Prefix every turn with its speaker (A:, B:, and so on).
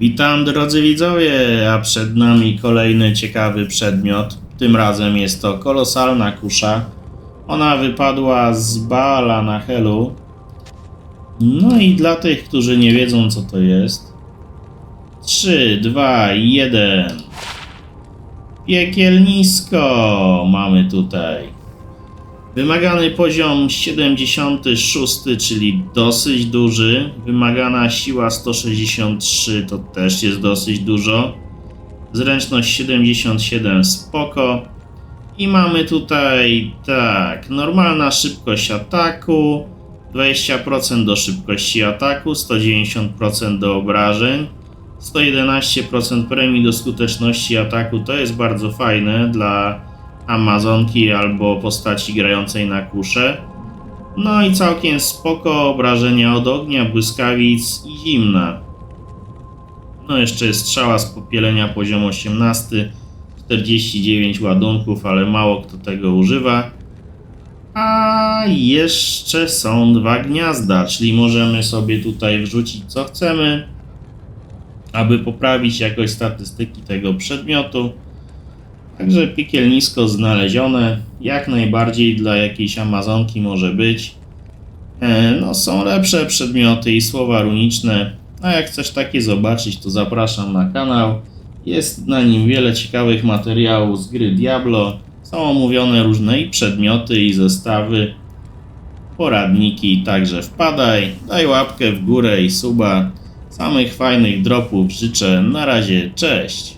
A: Witam drodzy widzowie, a przed nami kolejny ciekawy przedmiot. Tym razem jest to kolosalna kusza. Ona wypadła z Baala na Helu. No i dla tych, którzy nie wiedzą co to jest. 3, 2, 1. Piekielnisko mamy tutaj. Wymagany poziom 76, czyli dosyć duży. Wymagana siła 163 to też jest dosyć dużo. Zręczność 77 spoko. I mamy tutaj tak, normalna szybkość ataku, 20% do szybkości ataku, 190% do obrażeń, 111% premii do skuteczności ataku. To jest bardzo fajne dla Amazonki albo postaci grającej na kuszę. No i całkiem spoko obrażenia od ognia, błyskawic i zimna. No jeszcze jest strzała z popielenia poziom 18, 49 ładunków, ale mało kto tego używa. A jeszcze są dwa gniazda, czyli możemy sobie tutaj wrzucić co chcemy, aby poprawić jakość statystyki tego przedmiotu. Także piekielnisko znalezione, jak najbardziej dla jakiejś Amazonki może być. E, No, są lepsze przedmioty i słowa runiczne, a jak chcesz takie zobaczyć, to zapraszam na kanał. Jest na nim wiele ciekawych materiałów z gry Diablo. Są omówione różne i przedmioty, i zestawy, poradniki, także wpadaj, daj łapkę w górę i suba. Samych fajnych dropów życzę. Na razie, cześć!